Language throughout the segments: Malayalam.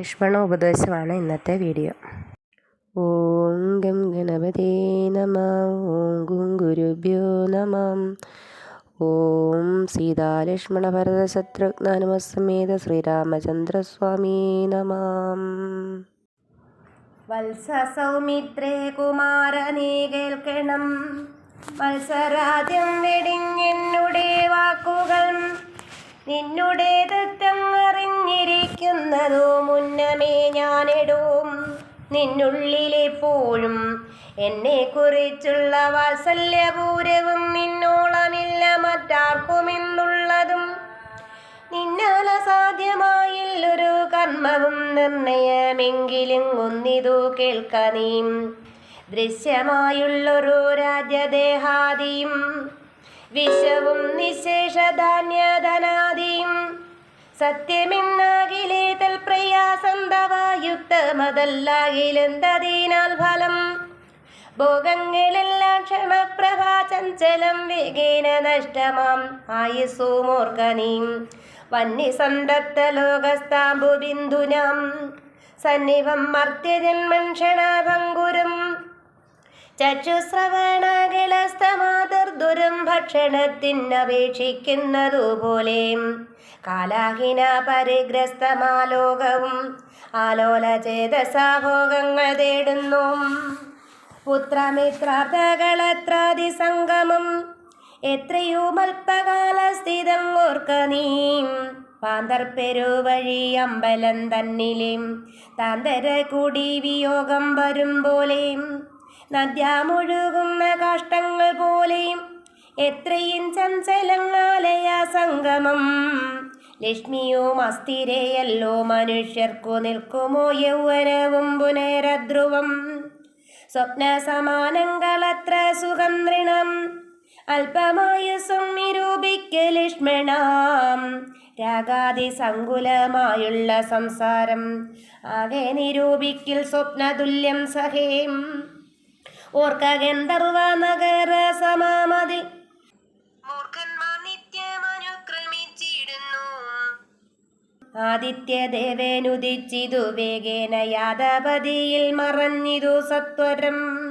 ലക്ഷ്മണ ഉപദേശമാണ് ഇന്നത്തെ വീഡിയോ. ഓം ഗം ഗണപതേ നമ. ഓം ഗും ഗുരുഭ്യോ നമ. ഓം സീതാലക്ഷ്മണ ഭരത ശത്രുഘ്നമസമേത ശ്രീരാമചന്ദ്രസ്വാമി നമ. വത്സ സൗമിത്രേ കുമാരനീ കേൾക്കണം വത്സരാദ്യം വെടിഞ്ഞെന്നുടേ വാക്കുകൾ. നിന്നുടെ തെറ്റങ്ങറിഞ്ഞിരിക്കുന്നതോ മുന്നമേ ഞാനിടും. നിന്നുള്ളിലെപ്പോഴും എന്നെ കുറിച്ചുള്ള വാത്സല്യപൂരവും നിന്നോളമില്ല മറ്റാർക്കുമെന്നുള്ളതും. നിന്നാൽ അസാധ്യമായില്ലൊരു കർമ്മവും നിർണയമെങ്കിലും ഒന്നിതു കേൾക്ക ദൃശ്യമായുള്ളൊരു രാജ്യദേഹാദിയും വിഷവും നിശേഷധാന്യധനാദിയും സത്യമെന്നാകിലേ തൽപ്രയാസം തവായുക്തമതല്ലാകിലെന്തതിനാൽ ഫലം? ഭോഗങ്ങളെല്ലാം ക്ഷമപ്രഭാചഞ്ചലം വേഗേന നഷ്ടമാം ആയുസൂമോർക്കനീം വന്യസന്തപ്ത ലോകസ്ഥാമ്പു ബിന്ദുനാം സന്നിവം മർത്യജന്മൻ ക്ഷണഭങ്കുരം ചക്ഷുശ്രവണകളസ്തമാതിർദുരം ഭക്ഷണത്തിനപേക്ഷിക്കുന്നതുപോലെ. കാലാഹിന പരിഗ്രസ്തമാലോകവും ആലോല ചേതസാഭോഗങ്ങൾ തേടുന്നു. പുത്രമിത്രാർത്ഥകളത്രാദി എത്രയോ മൽപ്പകാല സ്ഥിതം ഓർക്ക നീ. പാന്തർപ്പെരുവഴി അമ്പലം തന്നിലേം താന്തര കൂടി വിയോഗം വരും പോലെയും നദ്യാമൊഴുകുന്ന കാഷ്ടങ്ങൾ പോലെയും എത്രയും ചഞ്ചലങ്ങാലയാ സംഗമം. ലക്ഷ്മിയും അസ്ഥിരയല്ലോ മനുഷ്യർക്കു നിൽക്കുമോ യൗവനവും പുനരധ്രുവം സ്വപ്ന സമാനങ്ങളത്ര സുഖം നൃണം അല്പമായുസം ലക്ഷ്മണാം. രാഗാതി സങ്കുലമായുള്ള സംസാരം ആകെ നിരൂപിക്കിൽ സ്വപ്നതുല്യം സഹേം. ഓർക്ക ഗന്ധർവ നഗര സമാമതിൽ ആദിത്യദേവേനുദിച്ചിതു വേഗേന യാദപതിയിൽ മറഞ്ഞിതു സത്വരം.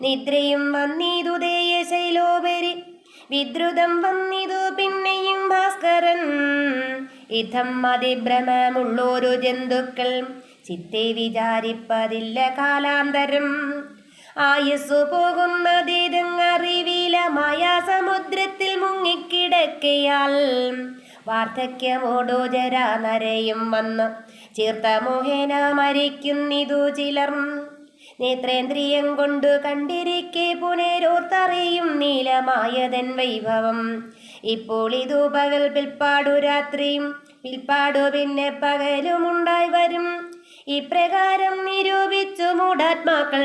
നിദ്രയും വന്നിതു ദേയശൈലോപരി വിദ്രുതം വന്നിതു പിന്നെയും ഭാസ്കരൻ. ഇതം അതിഭ്രമമുള്ളൊരു ജന്തുക്കൾ ചിത്തെ വിചാരിപ്പതില്ല കാലാന്തരം. ആയുസ്സു പോകുന്നതിരുങ്ങറിവില മായാസമുദ്രത്തിൽ മുങ്ങിക്കിടക്കയാൽ വാർദ്ധക്യമോടോ ജരാനരയും വന്ന് ചീർത്ത മോഹേന മരിക്കുന്നിതു ചിലർ. നേത്രേന്ദ്രിയം കൊണ്ട് കണ്ടിരിക്കെ പുനരോർത്തറിയും നീലമായതൻ വൈഭവം. ഇപ്പോൾ ഇതു പകൽ പിൽപ്പാടു രാത്രിയും പിൽപ്പാടു പിന്നെ പകലുമുണ്ടായി വരും. ഇപ്രകാരം നിരൂപിച്ചു മൂടാത്മാക്കൾ.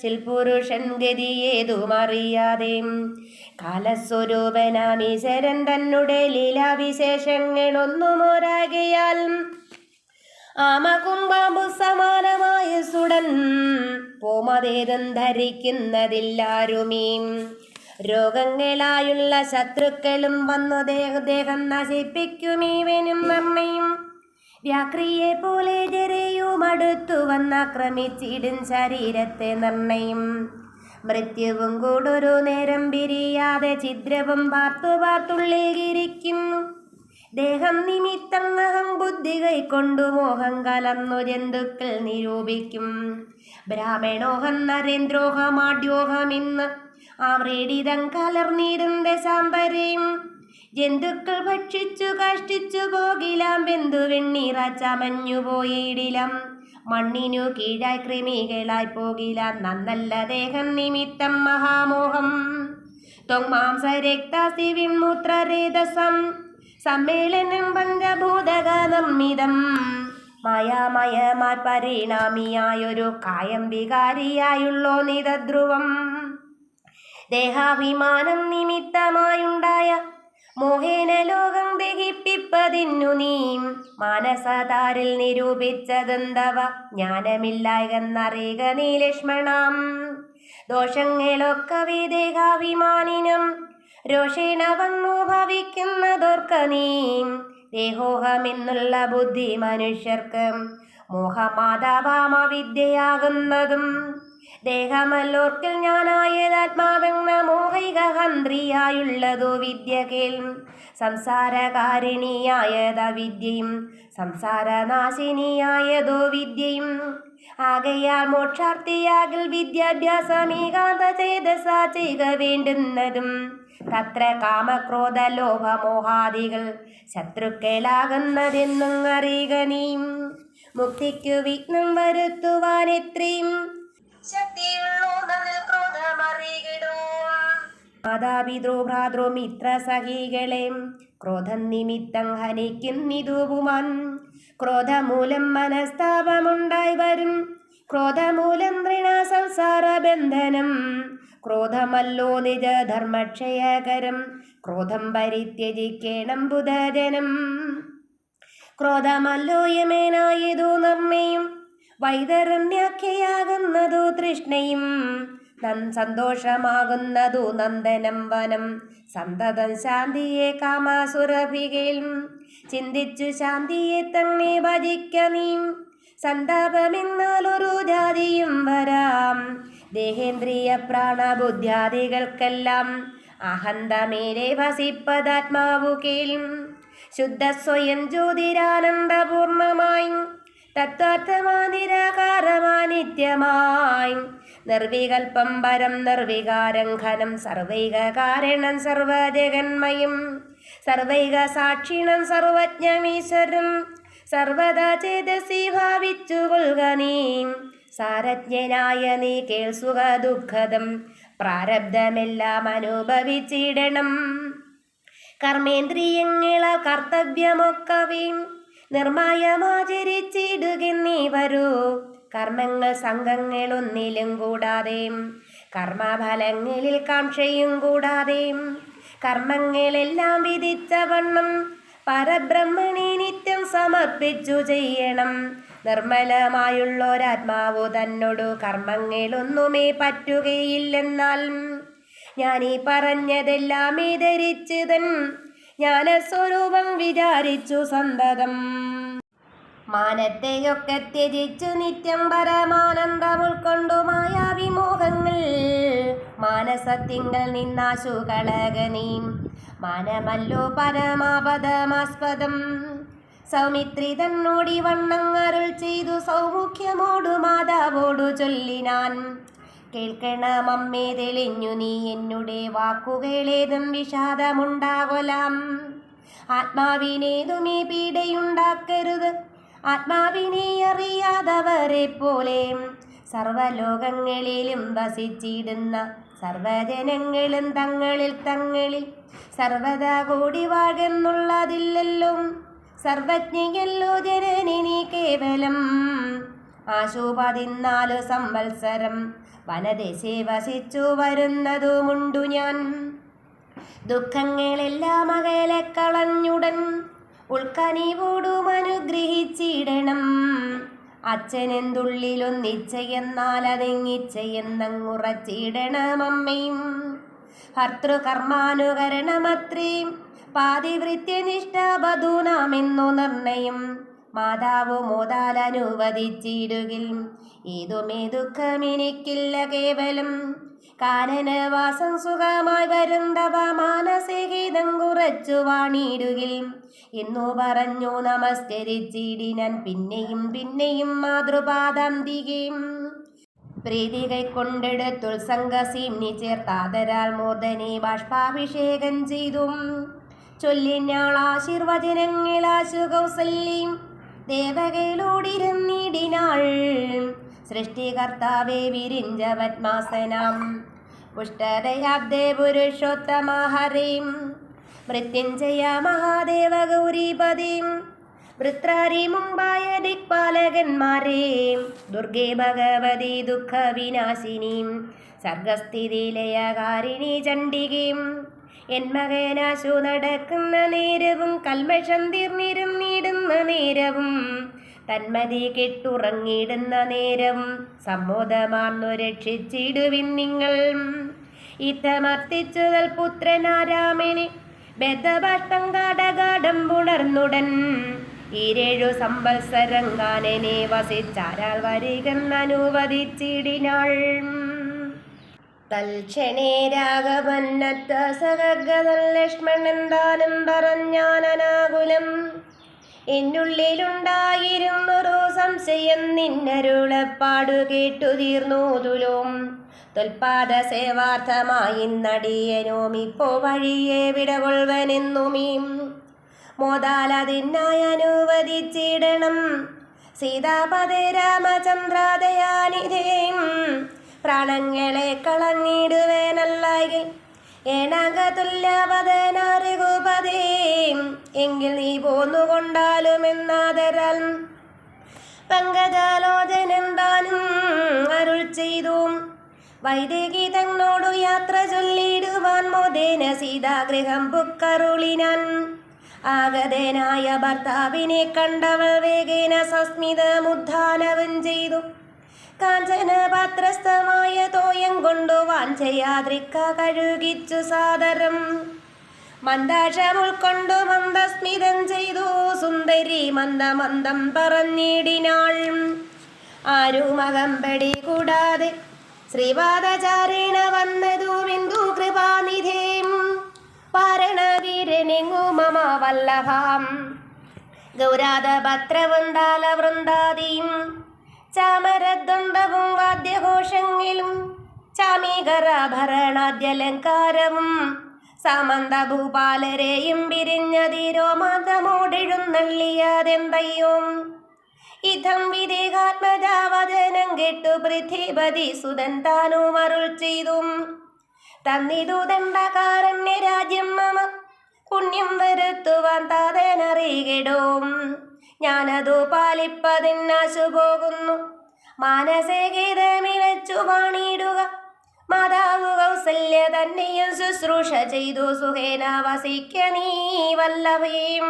ചിൽ ചിൽപുരുഷൻ ഗതിയേതുമറിയാതെ കാലസ്വരൂപനാമീശ്വരൻ തന്നെ ലീലാവിശേഷങ്ങളൊന്നുമൊരാകയാൽ ആമകുംബാമ്പു സമാനമായ സുടൻ പോമതേതും ധരിക്കുന്നതില്ലാരുമീം. രോഗങ്ങളായുള്ള ശത്രുക്കളും വന്നു ദേഹദേഹം നശിപ്പിക്കുമീവനും നിർണയും വ്യാക്രിയെ പോലെ ജരയും അടുത്തു വന്നാക്രമിച്ചിടും ശരീരത്തെ നിർണയും. മൃത്യുവും കൂടൊരു നേരം പിരിയാതെ ചിദ്രവും പാർത്തു പാർത്തുള്ളിൽ ദേഹം നിമിത്തം അഹം ബുദ്ധി കൈക്കൊണ്ടു മോഹം കലർന്നു ജന്തുക്കൾ നിരൂപിക്കും. ബ്രാഹ്മണോഹം നരേന്ദ്രോഹമാഡ്യോഹം ഇന്ന് ആമ്രീഡിതം കലർന്നിടും ദശാംബരയും ജന്തുക്കൾ ഭക്ഷിച്ചു കഷ്ടിച്ചു പോകിലാം ബന്ധു വെണ്ണീറ ചമഞ്ഞു പോയിടിലം മണ്ണിനു കീഴായി കൃമികളായി പോകിലാം നന്നല്ല ദേഹം നിമിത്തം മഹാമോഹം. തൊമാംസ രക്താസി വിൺമൂത്രരേതസം സമ്മേളനം പഞ്ചഭൂതഗതമ്മിതം മായാമയമായി പരിണാമിയായൊരു കായം വികാരിയായുള്ളോ നിതധ്രുവം. ദേഹാഭിമാനം നിമിത്തമായുണ്ടായ മോഹേന ലോകം ദഹിപ്പിപ്പതിന്നു നീ. മാനസതാരിൽ നിരൂപിച്ചതെന്തവ? ജ്ഞാനമില്ലായെന്നറിയുക നീ ലക്ഷ്മണം. ദോഷങ്ങളൊക്കെ ദേഹാഭിമാനിനും രോഷേണ വന്നു ഭവിക്കുന്നതോർക്ക നീ. ദേഹോഹമെന്നുള്ള ബുദ്ധി മനുഷ്യർക്ക്. മോഹമാതാവാമ വിദ്യയാകുന്നതും ദേഹമല്ലോർക്കിൽ ഞാനായതാത്മാവെന്ന മോഹിക ഹന്ത്രിയായുള്ളതു വിദ്യ കേൾ. സംസാരകാരിണിയായത വിദ്യയും സംസാരനാശിനിയായതോ വിദ്യയും. ആകയാൽ മോക്ഷാർത്ഥിയാകിൽ വിദ്യാഭ്യാസമീകാന്ത ചേതസ ചെയ്യുക വേണ്ടുന്നതും. തത്ര കാമക്രോധ ലോഭമോഹാദികൾ ശത്രുക്കളാകുന്നതെന്നും അറിയുക നീ മുക്തിക്കു വിഘ്നം വരുത്തുവാൻ എത്രയും മാതാപിതൃ ഭ്രാതൃ മിത്ര സഖികളെ ക്രോധം നിമിത്തം ഹനിക്കുന്നിതുപുമാൻ ക്രോധമൂലം മനസ്താപമുണ്ടായി വരും. ക്രോധമൂലം തൃണ സംസാര ബന്ധനം. ക്രോധമല്ലോ നിജ ധർമ്മക്ഷയകരം ക്രോധം പരിത്യജിക്കേണം ബുധജനം. ക്രോധമല്ലോ യമേനായതു നിർമ്മയും വൈതരണ്യാഖ്യയാകുന്നതു തൃഷ്ണയും സന്തോഷമാകുന്നതു നന്ദനം വനം. സന്തതം ശാന്തിയെ കാമാസുരഭികയും ചിന്തിച്ചു ശാന്തിയെ തന്നെ ഭജിക്ക നീ. സന്താപമെന്നാലൊരു ജാതിയും വരാം ദേഹേന്ദ്രിയ പ്രാണബുദ്ധ്യാദികൾക്കെല്ലാം. അഹന്തമേലെ വസിപ്പതാത്മാവു കേളും ശുദ്ധ സ്വയം ജ്യോതിരാനന്ദപൂർണമായി തത്വാർത്ഥമാ നിരാകാരമാ നിത്യമായി നിർവികൽപ്പം പരം നിർവികാരം ഘനം സർവൈക കാരണം സർവജഗന്മയും സർവൈക സാക്ഷിണം സർവജ്ഞമീശ്വരം. സർവദാ ചേതസി ഭാവിച്ചു നീ. സാരജ്ഞനായ നീ കേൾസുക ദുഃഖദം. പ്രാരബ്ധമെല്ലാം അനുഭവിച്ചിടണം. കർമ്മേന്ദ്രിയങ്ങളാൽ കർത്തവ്യമൊക്കവയും നിർമായമാചരിച്ചിടുകെന്നീ വരൂ. കർമ്മങ്ങൾ സംഘങ്ങളൊന്നിലും കൂടാതെ കർമ്മഫലങ്ങളിൽ കാംക്ഷയും കൂടാതെ കർമ്മങ്ങളെല്ലാം വിധിച്ച വണ്ണം പരബ്രഹ്മണി നിത്യം സമർപ്പിച്ചു ചെയ്യണം. നിർമ്മലമായുള്ളൊരാത്മാവു തന്നോടു കർമ്മങ്ങളൊന്നുമേ പറ്റുകയില്ലെന്നാൽ ഞാനീ ഈ ധരിച്ചു തൻ ജ്ഞാനസ്വരൂപം വിചാരിച്ചു സന്തതം. മാനത്തെയൊക്കെ ത്യജിച്ചു നിത്യം പരമാനന്ദം ഉൾക്കൊണ്ടു മായാവിമോഹങ്ങൾ. മാനസത്തിങ്കൽ നിന്നാശു കളകനീ മാനമല്ലോ പരമാപദമാസ്പദം. സൗമിത്രി തന്നോടി വണ്ണങ്ങരുൾ ചെയ്തു സൗമുഖ്യമോടു മാതാവോടു ചൊല്ലിനാൻ. കേൾക്കണമമ്മേ തെളിഞ്ഞു നീ എന്നുടെ വാക്കുകളേതും വിഷാദമുണ്ടാകൊലാം ആത്മാവിനേതുമേ പീഡയുണ്ടാക്കരുത്. ആത്മാവിനെ അറിയാതവരെ പോലെ സർവലോകങ്ങളിലും വസിച്ചിടുന്ന സർവജനങ്ങളും തങ്ങളിൽ തങ്ങളിൽ സർവദാ കൂടി വാഴുന്നുള്ളതില്ലല്ലോ സർവജ്ഞയല്ലോ ജനനി കേവലം ആശു സംവത്സരം വനദേശേ വസിച്ചു വരുന്നതുമുണ്ടു ഞാൻ. ദുഃഖങ്ങളെല്ലാം അകലെ കളഞ്ഞുടൻ ഉൾക്കനിവോടും അനുഗ്രഹിച്ചിടണം അച്ഛനെന്തുള്ളിലൊന്നിച്ചയെന്നാൽ അതെങ്ങിച്ചയെന്നങ്ങുറച്ചിടണം അമ്മയും ഭർത്തൃകർമാനുകരണമത്രയും പാതിവൃത്യനിഷ്ഠ നിർണയം മാതാവ് മോതാൽ അനുവദിച്ചിടുകിൽ ഏതുമേ ദുഃഖമെനിക്കില്ല കേവലം. കാനനവാസം സുഖമായി വരുന്നവ മാനസികീതം കുറച്ചു വാണിടുകിൽ. എന്നു പറഞ്ഞു നമസ്കരിച്ചിടിനാൻ പിന്നെയും പിന്നെയും മാതൃപാദം തികയും. പ്രീതി കൈക്കൊണ്ടെടുത്തുത്സംഗസീംനി ചേർത്താതരാൽ മൂർധനെ ബാഷ്പാഭിഷേകം ചെയ്തും. ചൊല്ലിഞ്ഞാൾ ആശീർവചനങ്ങളാശുകൗസല്യം. ദേവകയിലൂടിരുന്നിടിനാൾ സൃഷ്ടികർത്താവേ വിരിഞ്ച പത്മാസനം പുഷ്ടദയാബ്ദേ പുരുഷോത്തമ ഹരിം മൃത്യുഞ്ജയ മഹാദേവ ഗൗരീപതിം വൃത്രാരി മുമ്പായ ദിക്പാലകന്മാരെയും ദുർഗേ ഭഗവതി ദുഃഖ വിനാശിനീം സർഗസ്ഥിതിലയകാരിണി ചണ്ഡികയും. എൻ മകനാശു നടക്കുന്ന നേരവും കൽമഷം തീർന്നിരുന്നിടുന്ന നേരവും തന്മതി കെട്ടുറങ്ങിടുന്ന നേരം സമ്മോദമാർന്നു രക്ഷിച്ചിടുവിൻ നിങ്ങൾ. ഇത്തമർത്തിച്ചുതൽ പുത്രനാരാമനെ ബദ്ധഭാഷ്ടം കാടകാടം പുണർന്നുടൻ. ഈരേഴു സമ്പത്സരങ്കാനനെ വസിച്ചാരാൾ വസിച്ചാരാൾ വരികെന്നനുവദിച്ചിടിനാൾ തൽക്ഷണേ രാഘവന്നത്ത സഹഗതൽ ലക്ഷ്മണൻ താനും പറഞ്ഞാനനാകുലം എന്നുള്ളിലുണ്ടായിരുന്നൊരു സംശയം നിന്നരുളപ്പാടു കേട്ടു തീർന്നോതുലും തൊൽപാദ സേവാർത്ഥമായി നടിയനോം ഇപ്പോ വഴിയെ വിടകൊള്ളവനെന്നുമീം മോദാലതിനായി അനുവദിച്ചിടണം. സീതാപതേ രാമചന്ദ്രാദയാനിധേം. പ്രാണങ്ങളെ കളഞ്ഞിടുവേനല്ലായി ഏണകതുല്യപതനാറികുപതേ എങ്കിൽ നീ പോന്നുകൊണ്ടാലും പോന്നുകൊണ്ടാലുമെന്നാദരാൽ പങ്കജാലോചനെന്താനും അരുൾ ചെയ്തു. വൈദേകി തന്നോടു യാത്ര ചൊല്ലിടുവാൻ മോദേന സീതാഗൃഹം പുക്കറുളിനാൻ. ആഗതനായ ഭർത്താവിനെ കണ്ടവൾ വേഗേന സസ്മിതമുദ്ധാനവും ചെയ്തു. കാഞ്ചന പാത്രസ്ഥമായ തോയം കൊണ്ടു വാഞ്ചയാദ്രിക്ക കഴുകിച്ചു സാദരം. മന്ദാഷം ഉൾക്കൊണ്ടു മന്ദസ്മിതം ചെയ്തു സുന്ദരി മന്ദ മന്ദം പറഞ്ഞിടിനാൾ. ആരുമകമ്പടി കൂടാതെ ശ്രീപാദചാരേണ വന്നതു ബിന്ദു കൃപാനിധേം. പാരണവീരനെങ്ങു മമ വല്ലഭാം ഗൗരാദ ഭദ്രവൃന്ദാല വൃന്ദാദിയും ചാമരദ്വന്ദ്വവും വാദ്യഘോഷങ്ങളും ചാമീകരാഭരണാദ്യലങ്കാരവും സാമന്ത ഭൂപാലരെയും പിരിഞ്ഞതിരോ മതമോടെഴുന്നള്ളിയാതെന്തയ്യോ ഇതം വിദേഹാത്മജാവചനം കെട്ടു പൃഥ്വിപതി സുതൻ താനു അരുൾ ചെയ്തു. തന്നിതു ദണ്ഡകാരണ്യ രാജ്യം മമ പുണ്യം വരുത്തുവാൻ താതനറിയിടവും ഞാനതു പാലിപ്പതിന്നാശു പോകുന്നു മാനസേ ഗീതമിഴച്ചു വാണിയിടുക. മാതാവ് കൗസല്യ തന്നെയും ശുശ്രൂഷ ചെയ്തു. സുഖേന വസിക്ക നീ വല്ലഭയും.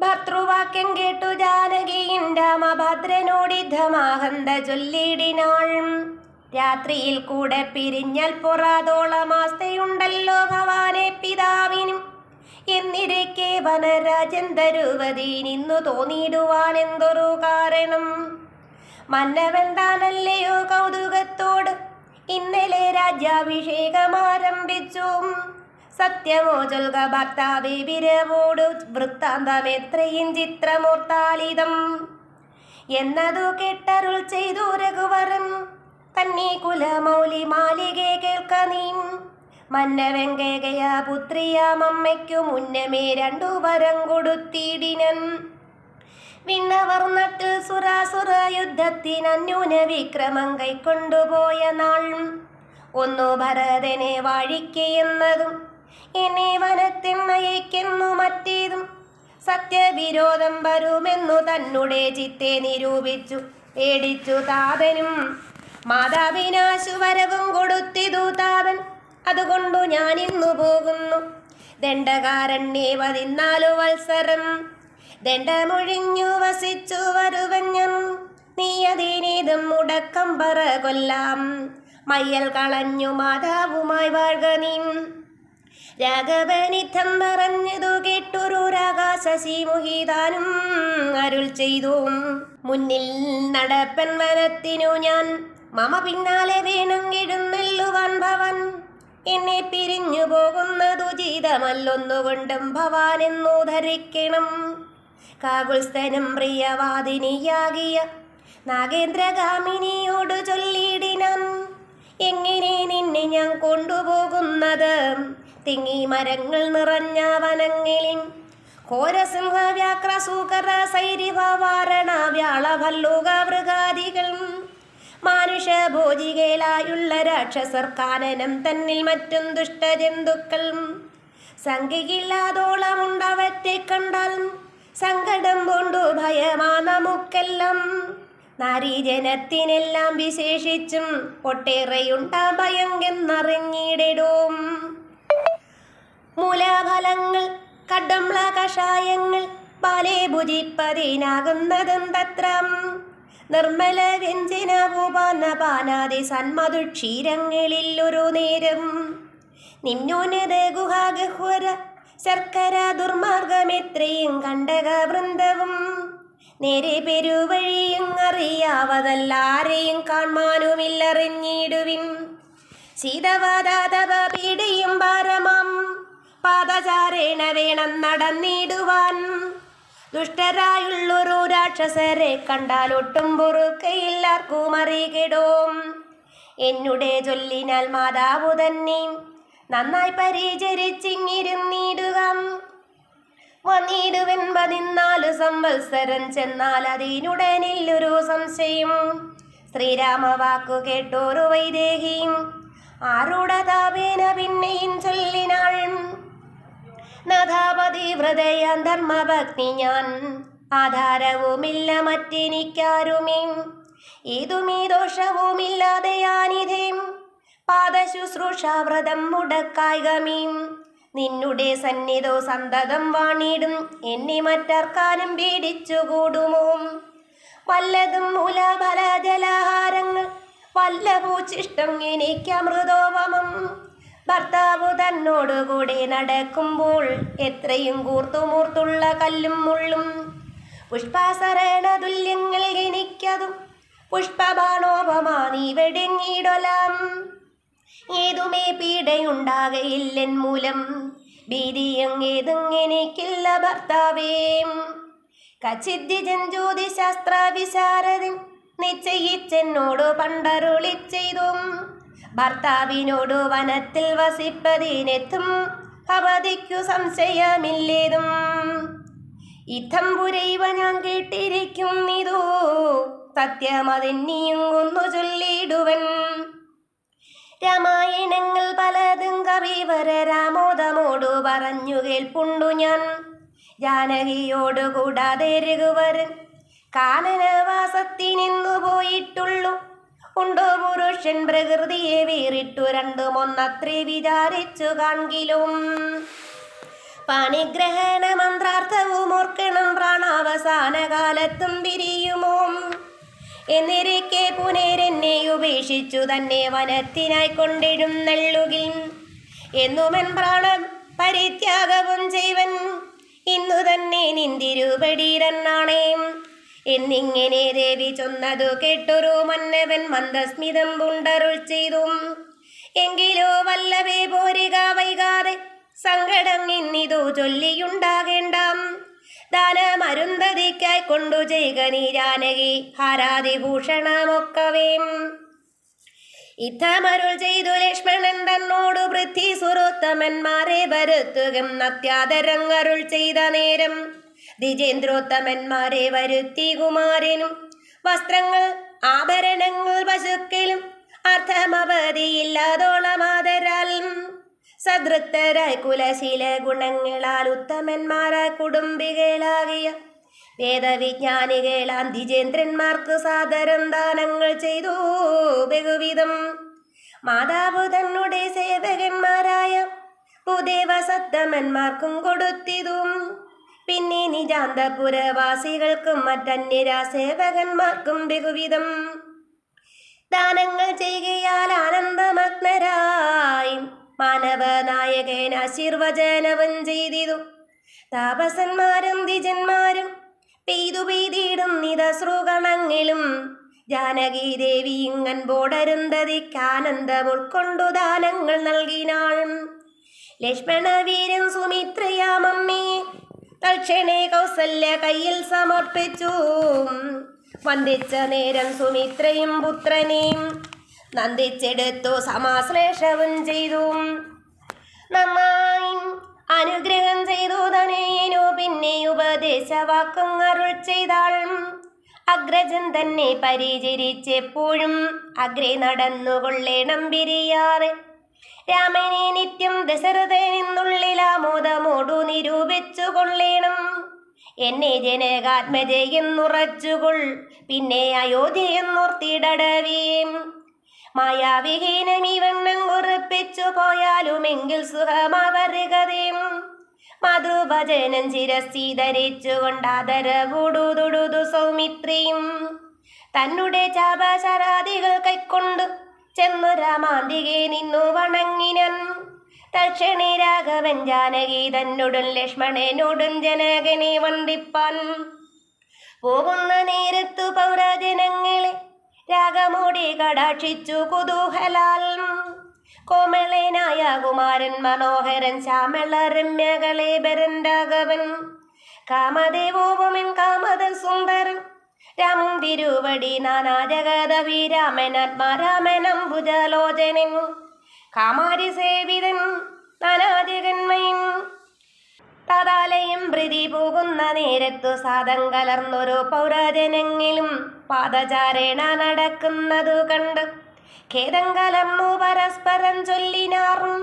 ഭർത്തൃവാക്യം കേട്ടു ജാനകിയും രാമഭദ്രനോടിദ്ധമാഹന്ത ചൊല്ലിടിനാൾ. രാത്രിയിൽ കൂടെ പിരിഞ്ഞാൽ പൊറാതോളമാസ്തയുണ്ടല്ലോ ഭവാനെ പിതാവിനും. എന്നിരിക്കെ വനരാജൻ തരുവതി നിന്നു തോന്നിയിടുവാൻ എന്തൊരു കാരണം? മന്നവൻ താനല്ലയോ കൗതുകത്തോട്? ഇന്നലെ രാജ്യാഭിഷേകം ആരംഭിച്ചു. സത്യമോ ചൊൽക വിരവോട് വൃത്താന്തം എത്രയും ചിത്രമൂർത്താലിതം. എന്നതു കെട്ടരുൾ ചെയ്തു രഘുവരൻ. തന്നെ കുലമൗലി മാലികെ കേൾക്ക നീ. മന്നവെങ്കയ പുത്രിയാമമ്മയ്ക്കു മുന്നമേ രണ്ടു വരം കൊടുത്തിടിനൻ വിണ്ണവർ നട്ടിൽ സുരാസുര യുദ്ധത്തിനന്യൂന വിക്രമം കൈക്കൊണ്ടുപോയ നാൾ. ഒന്നു ഭരതനെ വാഴിക്കയെന്നതും എന്നെ വനത്തിൽ നയിക്കുന്നു മറ്റേതും. സത്യവിരോധം വരുമെന്നു തന്നുടെ ചിത്തെ നിരൂപിച്ചു പേടിച്ചു താപനും. മാതാവിനാശു വരവും കൊടുത്തിതു താതൻ അതുകൊണ്ടു ഞാൻ ഇന്നു പോകുന്നു. ദണ്ഡകാരണ്യേ പതിനാലു വത്സരം. ദണ്ഡമൊഴിഞ്ഞു വസിച്ചു വരുവഞ്ഞൻ നീ അതീനീതും മുടക്കം പറ കൊല്ലാം. മയ്യൽ കളഞ്ഞു മാതാവുമായി വാഴ്ക നീ രാഘവനിധം പറഞ്ഞതു കേട്ടൊരു രാഗാശശി മുഹിതാനും അരുൾ ചെയ്തു. മുന്നിൽ നടപ്പൻ വനത്തിനു ഞാൻ. മമ പിന്നാലെ വേണം എഴുന്നള്ളുവാൻ ഭവൻ. എന്നെ പിരിഞ്ഞു പോകുന്നതു ഭവാൻ എന്നു ധരിക്കണം. കാകുൽസ്ഥനം പ്രിയവാദിനിയാകിയ നാഗേന്ദ്രഗാമിനിയോട് ചൊല്ലിയിടിനാൻ എങ്ങനെ നിന്നെ ഞാൻ കൊണ്ടുപോകുന്നത്? തിങ്ങി മരങ്ങൾ നിറഞ്ഞ വനങ്ങളിൽ. ഘോരസിംഹ വ്യാക്ര സൂകര സൈരിവ വാരണ ഭല്ലുക മൃഗാദികൾ മാനുഷഭോജികളായുള്ള രാക്ഷസർ കാനനം തന്നിൽ മറ്റും ദുഷ്ടജന്തുക്കൾ. സംഖ്യയില്ലാതോളമുണ്ടവറ്റെ കണ്ടാൽ സങ്കടം കൊണ്ടു ഭയമാ നമുക്കെല്ലാം. നാരീജനത്തിനെല്ലാം വിശേഷിച്ചും ഒട്ടേറെയുണ്ടാ ഭയം എന്നറിഞ്ഞിടും മൂലഫലങ്ങൾ കടംള കഷായങ്ങൾ പാലേ ഭുജിപ്പതിനാകുന്നതും തത്രം നിർമ്മല വ്യഞ്ജന ഭൂപാന പാനാതി സന്മധു ക്ഷീരങ്ങളിൽ ഒരു നേരം നിന്നോനത് ഗുഹാഗഹ്വര ശർക്കര ദുർമാർഗമെത്രയും കണ്ടക വൃന്ദവും നേരെ പെരുവഴിയും അറിയാവതല്ല ആരെയും കാണാനുമില്ലറിഞ്ഞിടുവിൻ ശീതവാതാതവ പീഡയും ഭാരമാം പാദചാരേണ വേണം നടന്നിടുവാൻ. ദുഷ്ടരായുള്ളൊരു രാക്ഷസരെ കണ്ടാൽ ഒട്ടും പൊറുക്കയില്ലാർക്കും അറികിടും. എന്നുടെ ചൊല്ലിനാൽ മാതാവു തന്നെ നന്നായി പരിചരിച്ചിങ്ങിരുന്നിടുക. വന്നിടുവെൻപതിനാല് സംവത്സരൻ സംവത്സരം ചെന്നാൽ അതിനുടനില്ലൊരു സംശയം. ശ്രീരാമ വാക്കു കേട്ടോരു വൈദേഹിയും ആരുടെ താപേന പിന്നെയും ചൊല്ലിനാൾ. നഥാപതി ഹൃദയം ധർമ്മഭക്തി ഞാൻ. ആധാരവുമില്ല മറ്റെനിക്കാരുമേ ഏതുമീ ദോഷവുമില്ലാതെ ഞാനിതേം പാദശുശ്രൂഷ വ്രതം നിന്നുടെ സന്നിധോ സന്തതം വാണിടും. എന്നെ മറ്റർക്കാനും പീഡിച്ചുകൂടുമോ? വല്ലതും മൂലഫല ജലാഹാരങ്ങൾ വല്ല പൂച്ചിഷ്ടം എനിക്ക് അമൃതോപമം ഭർത്താവ് തന്നോടുകൂടെ നടക്കുമ്പോൾ എത്രയും കൂർത്തുമൂർത്തുള്ള കല്ലും മുള്ളും പുഷ്പാസരണ തുല്യങ്ങൾ എനിക്കതും. പുഷ്പബാണോപമാ നീ വെടുങ്ങിടലാം ഏതുമേ പീഡയുണ്ടാകയില്ലൻ മൂലം? ഭീതിയും ഏതും എനിക്കില്ല ഭർത്താവേ. കച്ചിദ്യജൻ ജ്യോതിശാസ്ത്ര വിശാരദൻ നിശ്ചയിച്ചെന്നോട് പണ്ടരുളി ചെയ്തും ഭർത്താവിനോട് വനത്തിൽ വസിപ്പതിനെത്തും ഭവതിക്കു സംശയമില്ലേതും. ഇത്തം പുരൈവ ഞാൻ കേട്ടിരിക്കുന്നിതോ സത്യമതിന്നിയും ഒന്നു ചൊല്ലിടുവൻ. രാമായണങ്ങൾ പലതും കവിവര രാമോദമോടു പറഞ്ഞു കേൾപ്പുണ്ടു ഞാൻ. ജാനകിയോട് കൂടാതെ രഘുവരൻ കാനനവാസത്തിനിന്നു പോയിട്ടുള്ളു. ഉണ്ടോ പുരുഷൻ പ്രകൃതിയെ വേറിട്ടു രണ്ടും ഒന്നത്രേ വിചാരിച്ചു കാണിലും പണിഗ്രഹണ മന്ത്രാർത്ഥവും ഓർക്കണം പ്രാണാവസാന കാലത്തും പിരിയുമോ എന്നിരിക്കെ പുനരെന്നെ ഉപേക്ഷിച്ചു തന്നെ വനത്തിനായി കൊണ്ടിടുന്നള്ളുകിൽ എന്നുമൻ പ്രാണം പരിത്യാഗവും ചെയ്വൻ ഇന്നു തന്നെ നിന്തിരുപടീരനാണേ എന്നിങ്ങനെ ദേവി ചൊന്നതു കേട്ടൊരു മന്നവൻ മന്ദസ്മിതം പുണ്ടരുൾ ചെയ്തു. എങ്കിലോ വല്ലവേ പോരുക വൈകാതെ സങ്കടം ഇന്നിതു ചൊല്ലിയുണ്ടാകേണ്ടാം. ദാനമരുന്ധതിക്കായി കൊണ്ടു ചെയ്യുക നീ ജാനകി ഹാരാതിഭൂഷണമൊക്കവേം ഇത്തമരുൾ ചെയ്തു ലക്ഷ്മണൻ തന്നോടു പൃഥ്വി സുരോത്തമന്മാരെ വരുത്തുകം അത്യാദരങ്ങരുൾ ചെയ്ത നേരം ദ്വിജേന്ദ്രോത്തമന്മാരെ വരുത്തി കുമാരനും. വസ്ത്രങ്ങൾ ആഭരണങ്ങൾ പശുക്കലും അർത്ഥമവധിയില്ലാതോളമാതരാൽ സദൃത്തരായി കുലശീല ഗുണങ്ങളാൽ ഉത്തമന്മാരായ കുടുംബികളാകിയ വേദവിജ്ഞാനികളാം ദ്വിജേന്ദ്രന്മാർക്ക് സാദരം ദാനങ്ങൾ ചെയ്തു. ബഹുവിധം മാതാവ് തന്നുടെ സേവകന്മാരായ ഭൂദേവസത്തമന്മാർക്കും കൊടുത്തിതും. പിന്നെ നിജാന്തപുരവാസികൾക്കും മറ്റന്യരാ സേവകന്മാർക്കും ബഹുവിധം. ദാനങ്ങൾ ചെയ്യുകയാൽ ആനന്ദമഗ്നരായി. മാനവനായകൻ ആശീർവചനവും ചെയ്തിതു. താപസന്മാരും ദ്വിജന്മാരും പെയ്തു പെയ്തിടും നിതശ്രുഗണങ്ങളും ജാനകി ദേവി ഇങ്ങൻ ബോടരുന്തതിക്കാനന്ദം ഉൾക്കൊണ്ടു ദാനങ്ങൾ നൽകിനാൾ. ലക്ഷ്മണവീരൻ സുമിത്രയാമമ്മേ തൽക്ഷണേ കൗസല്യ കയ്യിൽ സമർപ്പിച്ചു. വന്ദിച്ച നേരം സുമിത്രയും പുത്രനെയും നന്ദിച്ചെടുത്തു സമാശ്ലേഷവും ചെയ്തു. നന്നായി അനുഗ്രഹം ചെയ്തു തനേനു പിന്നെ ഉപദേശവാക്കും അരുൾ ചെയ്താൾ. അഗ്രജൻ തന്നെ പരിചരിച്ചെപ്പോഴും അഗ്രേ നടന്നുകൊള്ളേണം പിരിയാതെ രാമനെ നിത്യം ദശരഥനെന്നുള്ളിലാമോദമോടു നിരൂപിച്ചു കൊള്ളേണം എന്നെ ജനകാത്മജയെന്നുറച്ചുകൊൾ പിന്നെ അയോധ്യയെന്നോർത്തിടടവിയും മായാവിഹീനം ഇവണ്ണം ഉറപ്പിച്ചു പോയാലുമെങ്കിൽ സുഖമാവരുകതയും മധുഭജനം ചിരസ്ഥി കൊണ്ടാദരവുടുതുടുതു സൗമിത്രിയും. തന്നുടെ ചാപശരാദികൾ കൈക്കൊണ്ടു ചെന്നു രാമാന്തികെ നിന്നു വണങ്ങിനൻ. തക്ഷണി രാഘവൻ ജാനകി തന്നോടും ലക്ഷ്മണനോടും ജനകനെ വന്ദിപ്പാൻ. പോകുന്ന നേരത്തു പൗരജനങ്ങളെ രാഗമോടി കടാക്ഷിച്ചു കുതൂഹലാൽ. കോമളനായ കുമാരൻ മനോഹരൻ ശ്യാമള രമ്യകളേബരൻ രാഘവൻ. കാമദേവോപമൻ കാമത സുന്ദരൻ രാമൻ തിരുവടി നാനാ ജഗദവി രാമനാത്മാരാമനം ഭുജലോചനൻ. കാമാരി സേവിതൻ നാനാജഗന്മയൻ തതാലയം പ്രതി പോകുന്ന നേരത്തു സാധം കലർന്നൊരു പൗരജനങ്ങളും പാദചാരേണ നടക്കുന്നതു കണ്ട് ഖേദം കലർന്നു പരസ്പരം ചൊല്ലിനാറും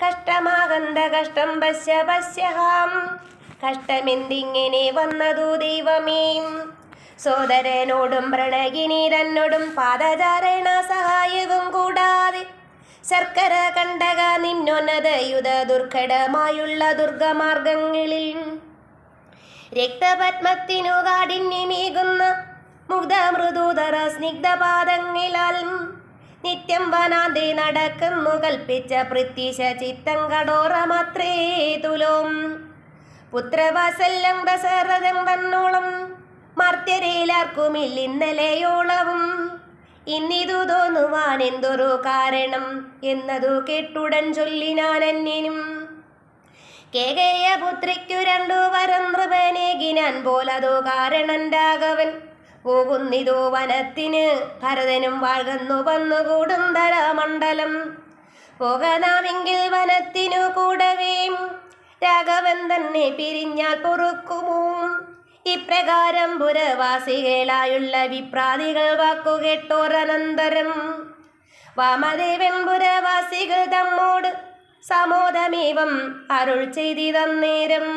കഷ്ടമാകന്ത കഷ്ടം പശ്യ പശ്യഹാം. കഷ്ടമെന്തിങ്ങനെ വന്നതു ദൈവമേ? സോദരനോടും പ്രണകിനി തന്നോടും പാദചാരണ സഹായവും കൂടാതെ ശർക്കര കണ്ടക നിന്നൊന്നത യുധ ദുർഘടമായുള്ള ദുർഗമാർഗങ്ങളിൽ രക്തപത്മത്തിനു കാഠിന്യമേകുന്ന മുഗ്ധ മൃദുതര സ്നിഗ്ധപാദങ്ങളാൽ നിത്യം വനാന്തി നടക്കുന്നു കൽപ്പിച്ച പ്രത്യശ ചിത്തം കടോറമത്രേ തുലോം. പുത്രവാസല്യം ദശരഥം തന്നോളം മർത്യരയിലാർക്കുമില്ല ഇന്നലെയോളവും ഇന്നിതു തോന്നുവാൻ എന്തൊരു കാരണം എന്നതു കേട്ടുടൻ ചൊല്ലിനാൻ അന്യനും കേകയ പുത്രിക്കു രണ്ടു വരം നൃപനേകിനാൻ പോലതോ രാഘവൻ പോകുന്നിതോ വനത്തിന് ഭരതനും വാഴന്നു വന്നുകൂടും തരമണ്ഡലം പോകനാമെങ്കിൽ വനത്തിനു കൂടവേം. രാഘവൻ തന്നെ പിരിഞ്ഞാൽ പൊറുക്കുമോ? ഇപ്രകാരം പുരവാസികളായുള്ള വിപ്രാതികൾ വാക്കുകേട്ടോരനന്തരം. വാമദേവൻ പുരവാസികൾ തമ്മോട് സമോദമേവം അരുൾ ചെയ്തിതന്നേരം.